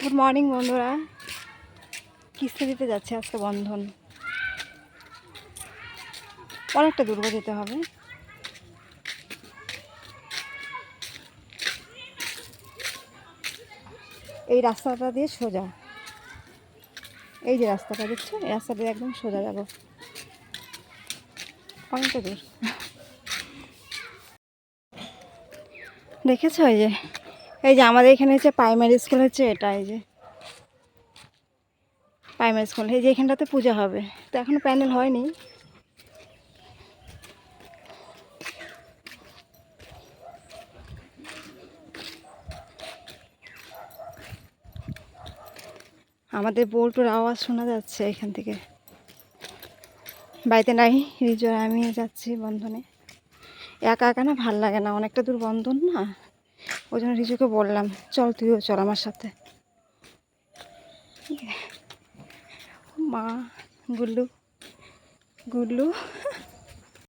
Good morning বন্ধুরা। কিস্তি দিতে যাচ্ছে আজকে বন্ধন। অনেকটা দূর যেতে হবে। এই রাস্তাটা দিয়ে সোজা। এই যে রাস্তাটা, দেখছ? এই রাস্তাটা দিয়ে একদম সোজা যাব। অনেকটা দূর। দেখেছ এই যে এই যে আমাদের এখানে হচ্ছে প্রাইমারি স্কুল হচ্ছে এটা, এই যে প্রাইমারি স্কুল এই যে এখানটাতে পূজা হবে। তো এখনও প্যান্ডেল হয়নি। আমাদের বোল্টুর আওয়াজ শোনা যাচ্ছে এখান থেকে। বাড়িতে নাই রিজয় আমি যাচ্ছি বন্ধনে। একা একা না ভালো লাগে না, অনেকটা দূর বন্ধন না? ওই জন্য রিজুকে বললাম চল তুইও চল আমার সাথে। মা গুল্লু গুল্লু।